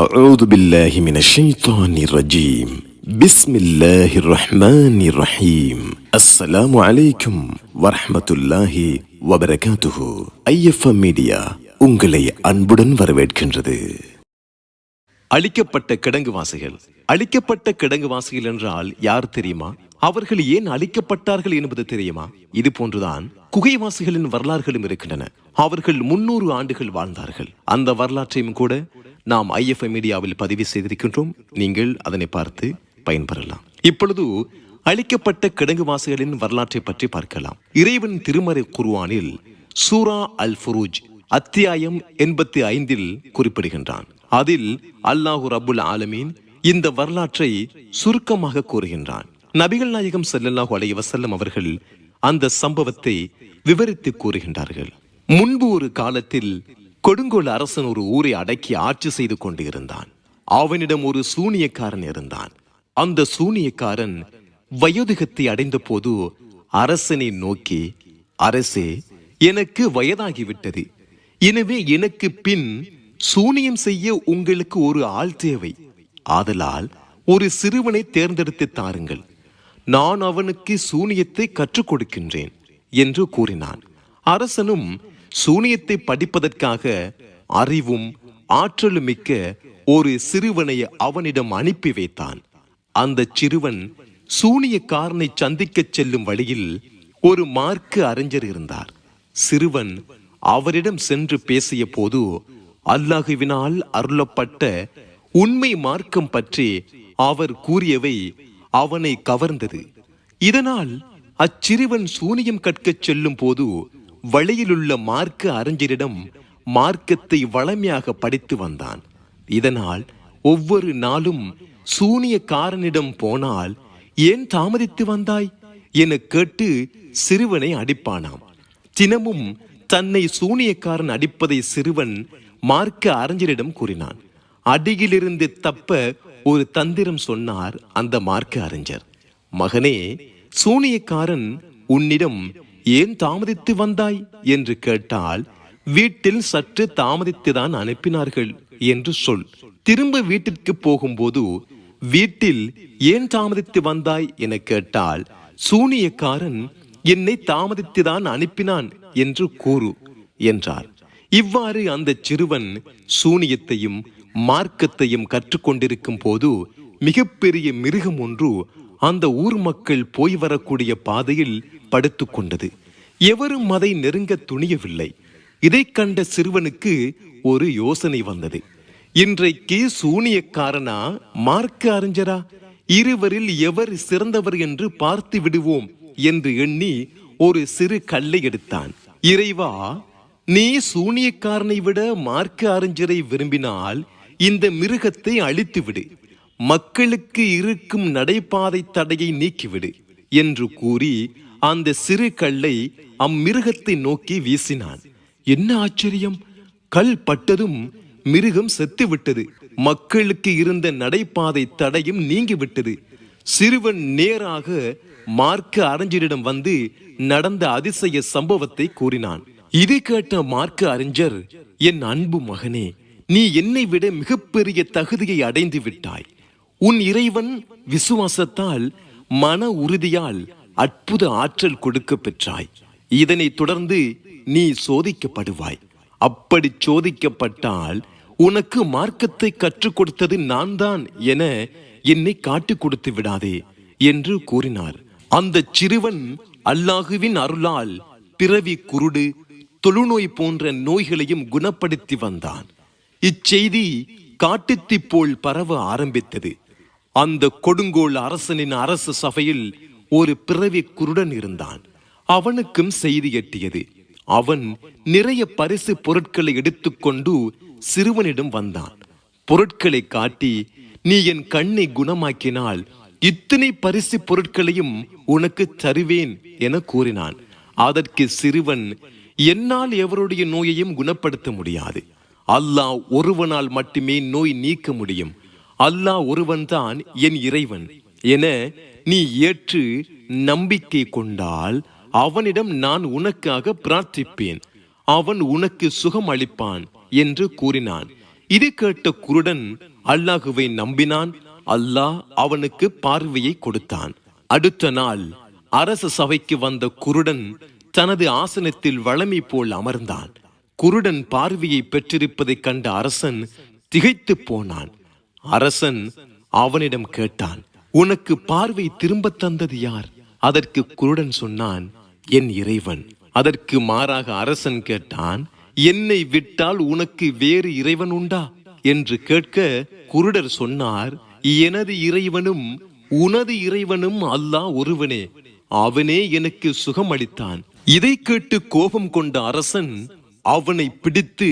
أعوذ بالله من الشيطان الرجيم بسم الله الرحمن الرحيم السلام عليكم ورحمة الله وبركاته IFM media உங்களை அன்புடன் வரவேற்கின்றது அழிக்கப்பட்ட கிடங்குவாசிகள் அழிக்கப்பட்ட கிடங்குவாசிகள் என்றால் யார் தெரியுமா அவர்கள் ஏன் அழிக்கப்பட்டார்கள் என்பது தெரியுமா இது போன்றுதான் குகைவாசிகளின் வரலாறுகளும் இருக்கின்றன அவர்கள் முன்னூறு ஆண்டுகள் வாழ்ந்தார்கள் அந்த வரலாற்றையும் கூட நாம் ஐஎஃப்ஐ மீடியாவில் பதிவு செய்திருக்கின்றோம். நீங்கள் அதனை பார்த்து பயன்பெறலாம். இப்பொழுது அழிக்கப்பட்ட கிடங்குவாசிகளின் வரலாற்றை பற்றி பார்க்கலாம். இறைவன் திருமறை குருவானில் சூரா அல் ஃபுரூஜ் அத்தியாயம் எண்பத்தி ஐந்தில் குறிப்பிடுகின்றான். அதில் அல்லாஹு ரபுல் ஆலமீன் இந்த வரலாற்றை சுருக்கமாக கூறுகின்றான். நபிகள் நாயகம் செல்லல்லாஹு அலைய வசல்லம் அவர்கள் அந்த சம்பவத்தை விவரித்து கூறுகின்றார்கள். முன்பு ஒரு காலத்தில் கொடுங்கோல் அரசன் ஒரு ஊரை அடக்கி ஆட்சி செய்து கொண்டிருந்தான். அவனிடம் ஒரு சூனியக்காரன் இருந்தான். அந்த சூனியக்காரன் வயோதிகத்தை அடைந்த போது அரசனை நோக்கி அரசே எனக்கு வயதாகிவிட்டது. எனவே எனக்கு பின் சூனியம் செய்ய உங்களுக்கு ஒரு ஆள் தேவை. ஆதலால் ஒரு சிறுவனை தேர்ந்தெடுத்து தாருங்கள். நான் அவனுக்கு சூனியத்தை கற்றுக் கொடுக்கின்றேன் என்று கூறினான். அரசனும் சூனியத்தை படிப்பதற்காக அறிவும் ஆற்றலும் மிக்க ஒரு சிறுவனை அவனிடம் அனுப்பி வைத்தான். அந்த சிறுவன் சூனியக்காரனை சந்திக்கச் செல்லும் வழியில் ஒரு மார்க்க அறிஞர் இருந்தார். சிறுவன் அவரிடம் சென்று பேசிய போது அல்லாஹுவினால் அருளப்பட்ட உண்மை மார்க்கம் பற்றி அவர் கூறியவை அவனை கவர்ந்தது. இதனால் அச்சிறுவன் சூனியம் கற்கச் செல்லும் போது வழியிலுள்ள மார்க்க அறிஞரிடம் மார்க்கத்தை வளமையாக படித்து வந்தான். இதனால் ஒவ்வொரு நாளும் சூனியக்காரனிடம் போனால் ஏன் தாமதித்து வந்தாய்? என கேட்டு சிறுவனை அடிப்பானாம். தினமும் தன்னை சூனியக்காரன் அடிப்பதை சிறுவன் மார்க்க அறிஞரிடம் கூறினான். அடியிலிருந்து தப்ப ஒரு தந்திரம் சொன்னார் அந்த மார்க்க அறிஞர். மகனே சூனியக்காரன் உன்னிடம் ஏன் தாமதித்து வந்தாய்? என்று கேட்டால் வீட்டில் சற்று தாமதித்துதான் அனுப்பினார்கள் என்று சொல். திரும்ப வீட்டிற்கு போகும்போது வீட்டில் ஏன் தாமதித்து வந்தாய்? என கேட்டால் சூனியக்காரன் என்னை தாமதித்துதான் அனுப்பினான் என்று கூறு என்றார். இவ்வாறு அந்த சிறுவன் சூனியத்தையும் மார்க்கத்தையும் கற்றுக்கொண்டிருக்கும் போது மிகப்பெரிய மிருகம் ஒன்று அந்த ஊர் மக்கள் போய் வரக்கூடிய பாதையில் படுத்துக் கொண்டது எவரும் அதை நெருங்க துணியவில்லை. இதை கண்ட சிறுவனுக்கு ஒரு யோசனை வந்தது. இன்றைக்கு சூனியக்காரனா மார்க்க அறிஞரா? இருவரில் எவர் சிறந்தவர் என்று பார்த்து விடுவோம் என்று எண்ணி ஒரு சிறு கல்லை எடுத்தான். இறைவா நீ சூனியக்காரனை விட மார்க்க அறிஞரை விரும்பினால் இந்த மிருகத்தை அழித்து விடு மக்களுக்கு இருக்கும் நடைபாதை தடையை நீக்கிவிடு என்று கூறி அந்த சிறு கல்லை அம்மிருகத்தை நோக்கி வீசினான். என்ன ஆச்சரியம்? கல் பட்டதும் மிருகம் செத்துவிட்டது. மக்களுக்கு இருந்த நடைபாதை தடையும் நீங்கிவிட்டது. சிறுவன் நேராக மார்க்க அறிஞரிடம் வந்து நடந்த அதிசய சம்பவத்தை கூறினான். இது கேட்ட மார்க்க அறிஞர் என் அன்பு மகனே நீ என்னை விட மிகப்பெரிய தகுதியை அடைந்து விட்டாய். உன் இறைவன் விசுவாசத்தால் மன உறுதியால் அற்புத ஆற்றல் கொடுக்க பெற்றாய். இதனை தொடர்ந்து நீ சோதிக்கப்படுவாய். அப்படி சோதிக்கப்பட்டால் உனக்கு மார்க்கத்தை கற்றுக் கொடுத்தது நான் தான் என என்னை காட்டிக் கொடுத்து விடாதே என்று கூறினார். அந்த சிறுவன் அல்லாஹுவின் அருளால் பிறவி குருடு தொழுநோய் போன்ற நோய்களையும் குணப்படுத்தி வந்தான். இச்செய்தி காட்டுத்தி போல் பரவ ஆரம்பித்தது. அந்த கொடுங்கோல் அரசனின் அரசு சபையில் ஒரு பிறவி குருடன் இருந்தான். அவனுக்கும் செய்தி எட்டியது. அவன் நிறைய பரிசு பொருட்களை எடுத்துக்கொண்டு சிறுவனிடம் வந்தான். பொருட்களை காட்டி நீ என் கண்ணை குணமாக்கினால் இத்தனை பரிசு பொருட்களையும் உனக்கு தருவேன் என கூறினான். அதற்கு சிறுவன் என்னால் எவருடைய நோயையும் குணப்படுத்த முடியாது. அல்லாஹ் ஒருவனால் மட்டுமே நோய் நீக்க முடியும். அல்லாஹ் ஒருவன்தான் என் இறைவன். என நீ ஏற்று நம்பிக்கை கொண்டால் அவனிடம் நான் உனக்காக பிரார்த்திப்பேன். அவன் உனக்கு சுகம் அளிப்பான் என்று கூறினான். இது கேட்ட குருடன் அல்லாஹுவை நம்பினான். அல்லாஹ் அவனுக்கு பார்வையை கொடுத்தான். அடுத்த நாள் அரச சபைக்கு வந்த குருடன் தனது ஆசனத்தில் வளமை போல் அமர்ந்தான். குருடன் பார்வையை பெற்றிருப்பதைக் கண்ட அரசன் திகைத்து போனான். அரசன் அவனிடம் கேட்டான் உனக்கு பார்வை திரும்ப தந்தது யார்? அதற்கு குருடன் சொன்னான் என் இறைவன். அதற்கு மாறாக அரசன் கேட்டான் என்னை விட்டால் உனக்கு வேறு இறைவன் உண்டா? என்று கேட்க குருடர் சொன்னார் எனது இறைவனும் உனது இறைவனும் அல்லாஹ் ஒருவனே. அவனே எனக்கு சுகம் அளித்தான் இதை கேட்டு கோபம் கொண்ட அரசன் அவனை பிடித்து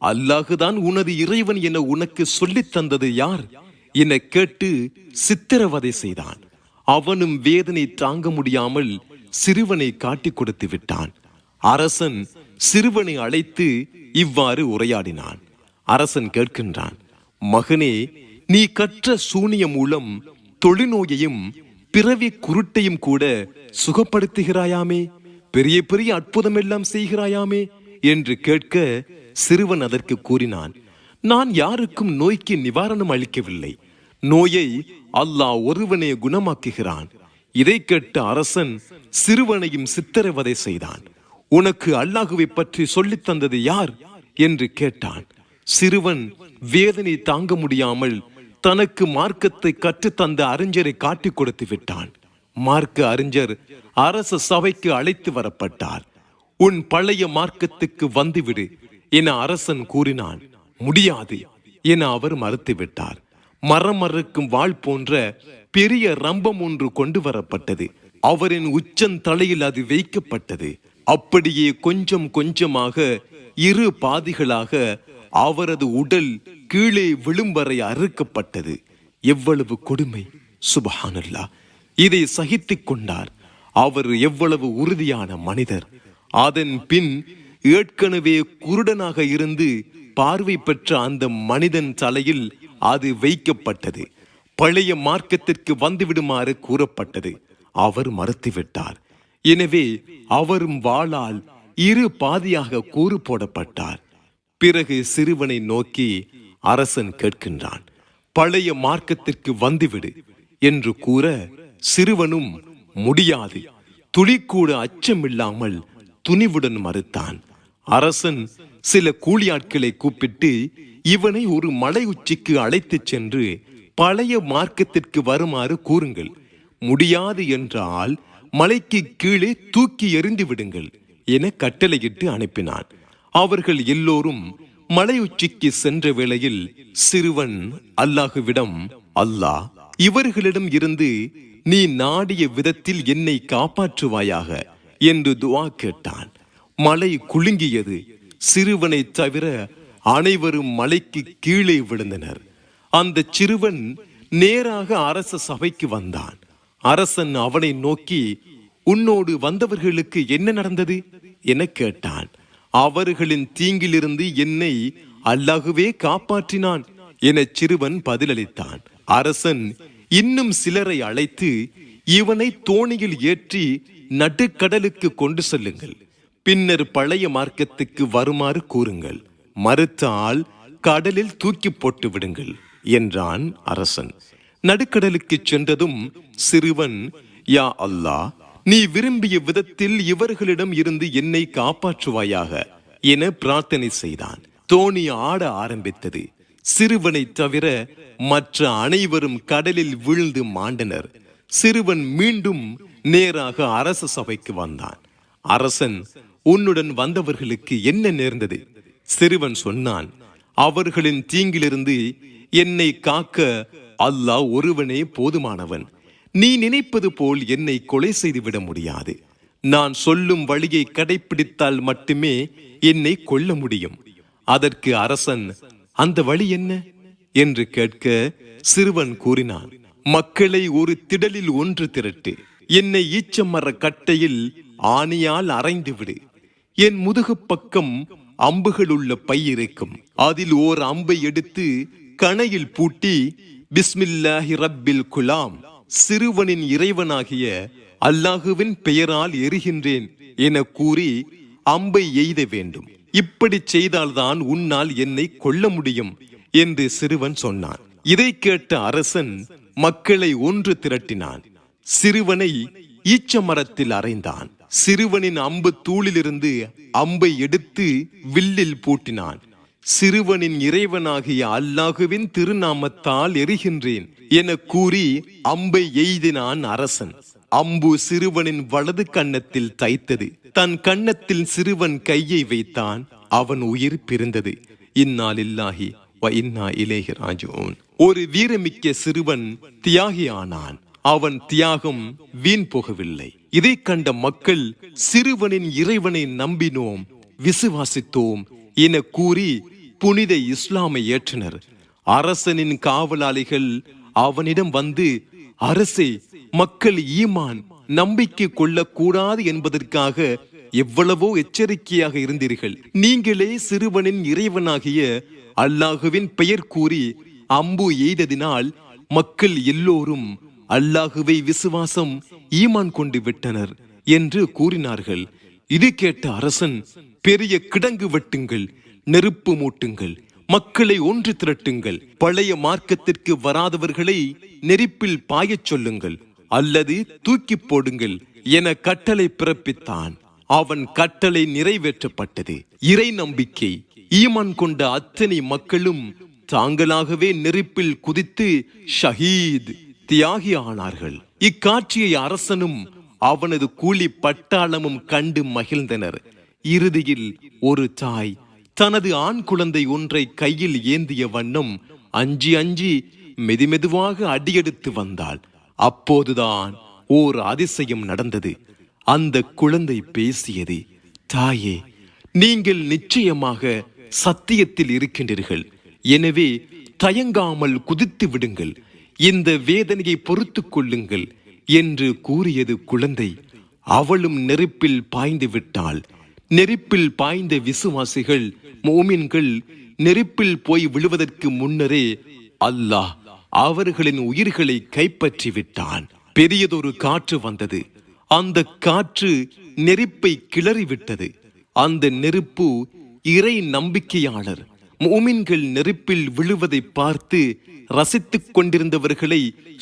அல்லாஹுதான் உனது இறைவன் என உனக்கு சொல்லித் தந்தது யார்? என்னை கேட்டு சித்திரவதை செய்தான். அவனும் வேதனை தாங்க முடியாமல் சிறுவனை காட்டிக் கொடுத்து விட்டான். அரசன் சிறுவனை அழைத்து இவ்வாறு உரையாடினான். அரசன் கேட்கின்றான் மகனே நீ கற்ற சூனிய மூலம் தொழுநோயையும் பிறவி குருட்டையும் கூட சுகப்படுத்துகிறாயாமே? பெரிய பெரிய அற்புதம் எல்லாம் செய்கிறாயாமே? என்று கேட்க சிறுவன் அதற்கு கூறினான் நான் யாருக்கும் நோய்க்கு நிவாரணம் அளிக்கவில்லை. நோயை அல்லாஹ் ஒருவனே குணமாக்குகிறான். இதை கேட்ட அரசன் சிறுவனையும் சித்திரவதை செய்தான். உனக்கு அல்லாஹுவை பற்றி சொல்லித் தந்தது யார்? என்று கேட்டான். சிறுவன் வேதனை தாங்க முடியாமல் தனக்கு மார்க்கத்தை கற்றுத் தந்த அறிஞரை காட்டிக் கொடுத்து விட்டான். மார்க்க அறிஞர் அரச சபைக்கு அழைத்து வரப்பட்டார். உன் பழைய மார்க்கத்துக்கு வந்துவிடு என அரசன் கூறினான். முடியாது என அவர் மறுத்துவிட்டார். மரம் மறுக்கும் வாள் போன்ற பெரிய ரம்பம் ஒன்று கொண்டு வரப்பட்டது அவரின் உச்சந்தலையில் அது வைக்கப்பட்டது. அப்படியே கொஞ்சம் கொஞ்சமாக இரு பாதிகளாக அவரது உடல் கீழே விழும் வரை அறுக்கப்பட்டது. எவ்வளவு கொடுமை! சுபஹானல்லா! இதை சகித்துக் கொண்டார். அவர் எவ்வளவு உறுதியான மனிதர். அதன் பின் ஏற்கனவே குருடனாக இருந்து பார்வை பெற்ற அந்த மனிதன் தலையில் அது வைக்கப்பட்டது. பழைய மார்க்கத்திற்கு வந்துவிடுமாறு கூறப்பட்டது. அவர் மறுத்துவிட்டார். எனவே அவரும் வாளால் இரு பாதியாக கூறு போடப்பட்டார். பிறகு சிறுவனை நோக்கி அரசன் கேட்கின்றான் பழைய மார்க்கத்திற்கு வந்துவிடு என்று கூற சிறுவனும் முடியாது. துளிக்கூட அச்சமில்லாமல் துணிவுடன் மறுத்தான். அரசன் சில கூலியாட்களை கூப்பிட்டு இவனை ஒரு மலை உச்சிக்கு அழைத்துச் சென்று பழைய மார்க்கத்திற்கு வருமாறு கூறுங்கள். முடியாது என்றால் மலைக்கு கீழே தூக்கி எறிந்து விடுங்கள் என கட்டளையிட்டு அனுப்பினான். அவர்கள் எல்லோரும் மலை உச்சிக்கு சென்ற வேளையில் சிறுவன் அல்லாஹுவிடம் அல்லாஹ் இவர்களிடம் இருந்து நீ நாடிய விதத்தில் என்னை காப்பாற்றுவாயாக? என்று துவா கேட்டான். மலை குலுங்கியது. சிறுவனை தவிர அனைவரும் மலைக்கு கீழே விழுந்தனர். அந்த சிறுவன் நேராக அரச சபைக்கு வந்தான். அரசன் அவனை நோக்கி உன்னோடு வந்தவர்களுக்கு என்ன நடந்தது? என கேட்டான். அவர்களின் தீங்கிலிருந்து என்னை அல்லாஹுவே காப்பாற்றினான் என சிறுவன் பதிலளித்தான். அரசன் இன்னும் சிலரை அழைத்து இவனை தோணியில் ஏற்றி நடுக்கடலுக்கு கொண்டு செல்லுங்கள். பின்னர் பழைய மார்க்கத்துக்கு வருமாறு கூறுங்கள். மறுத்தால் கடலில் தூக்கி போட்டு விடுங்கள் என்றான் அரசன். நடுக்கடலுக்கு சென்றதும் சிறுவன் யா அல்லாஹ் நீ விரும்பிய விதத்தில் இவர்களிடம் இருந்து என்னை காப்பாற்றுவாயாக? என பிரார்த்தனை செய்தான். தோணி ஆட ஆரம்பித்தது. சிறுவனை தவிர மற்ற அனைவரும் கடலில் வீழ்ந்து மாண்டனர். சிறுவன் மீண்டும் நேராக அரச சபைக்கு வந்தான். அரசன் உன்னுடன் வந்தவர்களுக்கு என்ன நேர்ந்தது? சிறுவன் சொன்னான் அவர்களின் தீங்கிலிருந்து என்னை காக்க அல்லாஹ் ஒருவனே போதுமானவன். நீ நினைப்பது போல் என்னை கொலை செய்துவிட முடியாது. நான் சொல்லும் வழியை கடைப்பிடித்தால் மட்டுமே என்னை கொல்ல முடியும். அதற்கு அரசன் அந்த வழி என்ன? என்று கேட்க சிறுவன் கூறினான் மக்களை ஒரு திடலில் ஒன்று திரட்டு. என்னை ஈச்சமர கட்டையில் ஆணியால் அரைந்து விடு என் முதுகு பக்கம் அம்புகள் உள்ள பை இருக்கும். அதில் ஓர் அம்பை எடுத்து கணையில் பூட்டி பிஸ்மில்லாஹி ரப்பில் குலாம் சிறுவனின் இறைவனாகிய அல்லாஹுவின் பெயரால் எரிகின்றேன் என கூறி அம்பை எய்த வேண்டும். இப்படி செய்தால்தான் உன்னால் என்னை கொல்ல முடியும் என்று சிறுவன் சொன்னான். இதை கேட்ட அரசன் மக்களை ஒன்று திரட்டினான். சிறுவனை ஈச்ச மரத்தில் அறைந்தான். சிறுவனின் அம்பு தூளிலிருந்து அம்பை எடுத்து வில்லில் பூட்டினான். சிறுவனின் இறைவனாகிய அல்லாஹுவின் திருநாமத்தால் எரிகின்றேன் என கூறி அம்பை எய்தினான் அரசன். அம்பு சிறுவனின் வலது கன்னத்தில் தைத்தது. தன் கன்னத்தில் சிறுவன் கையை வைத்தான். அவன் உயிர் பிரிந்தது. இன்னாலில்லாஹி இன்னா இலேஹி ராஜிஊன். ஒரு வீரமிக்க சிறுவன் தியாகி ஆனான் அவன் தியாகம் வீண் போகவில்லை. இதை கண்ட மக்கள் சிறுவனின் இறைவனை நம்பினோம் விசுவாசித்தோம் என கூறி புனித இஸ்லாமை ஏற்றனர். அரசனின் காவலாளிகள் அவனிடம் வந்து அரசே மக்கள் ஈமான் நம்பிக்கை கொள்ளக்கூடாது என்பதற்காக எவ்வளவோ எச்சரிக்கையாக இருந்தீர்கள். நீங்களே சிறுவனின் இறைவனாகிய அல்லாஹுவின் பெயர் கூறி அம்பு எய்ததினால் மக்கள் எல்லோரும் அல்லாஹுவை விசுவாசம் ஈமான் கொண்டு விட்டனர் என்று கூறினார்கள். இது கேட்ட அரசன் பெரிய கிடங்கு வெட்டுங்கள் நெருப்பு மூட்டுங்கள் மக்களை ஒன்று திரட்டுங்கள் பழைய மார்க்கத்திற்கு வராதவர்களை நெருப்பில் பாயச் சொல்லுங்கள் அல்லது தூக்கி போடுங்கள் என கட்டளை பிறப்பித்தான். அவன் கட்டளை நிறைவேற்றப்பட்டது. இறை நம்பிக்கை ஈமான் கொண்ட அத்தனை மக்களும் தாங்களாகவே நெருப்பில் குதித்து ஷஹீத் தியாகி ஆனார்கள் இக்காட்சியை அரசனும் அவனது கூலி பட்டாளமும் கண்டு மகிழ்ந்தனர். இறுதியில் ஒரு தாய் தனது ஆண் குழந்தை ஒன்றை கையில் ஏந்திய வண்ணம் அஞ்சி அஞ்சி மெதுமெதுவாக அடியெடுத்து வந்தாள். அப்போதுதான் ஓர் அதிசயம் நடந்தது. அந்த குழந்தை பேசியது தாயே நீங்கள் நிச்சயமாக சத்தியத்தில் இருக்கின்றீர்கள். எனவே தயங்காமல் குதித்து விடுங்கள். இந்த வேதனையை பொறுத்து கொள்ளுங்கள் என்று கூறியது குழந்தை. அவளும் நெருப்பில் பாய்ந்து விட்டாள். நெருப்பில் பாய்ந்த விசுவாசிகள் மோமின்கள் நெருப்பில் போய் விழுவதற்கு முன்னரே அல்லாஹ் அவர்களின் உயிர்களை கைப்பற்றி விட்டான் பெரியதொரு காற்று வந்தது. அந்த காற்று நெருப்பை கிளறிவிட்டது. அந்த நெருப்பு இறை நம்பிக்கையாளர் மூமின்கள் நெருப்பில் விழுவதை பார்த்து ரசித்துக் கொண்டிருந்தவர்களை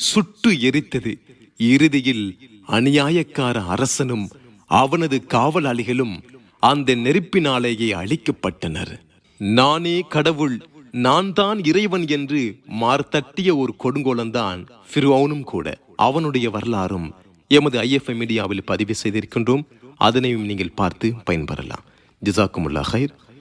சுட்டு எரித்தது. இறுதியில் அநியாயக்கார அரசனும் அவனது காவலாளிகளும் அந்த நெருப்பினாலேயே அழிக்கப்பட்டனர். நானே கடவுள் நான் தான் இறைவன் என்று மார்த்தட்டிய ஒரு கொடுங்கோலன்தான் ஃபிர்அவுனும் கூட. அவனுடைய வரலாறும் எமது ஐஎஃப்ஐ மீடியாவில் பதிவு செய்திருக்கின்றோம். அதனையும் நீங்கள் பார்த்து பயன்பெறலாம். ஜிசாக்குமுல்லா ஹைர்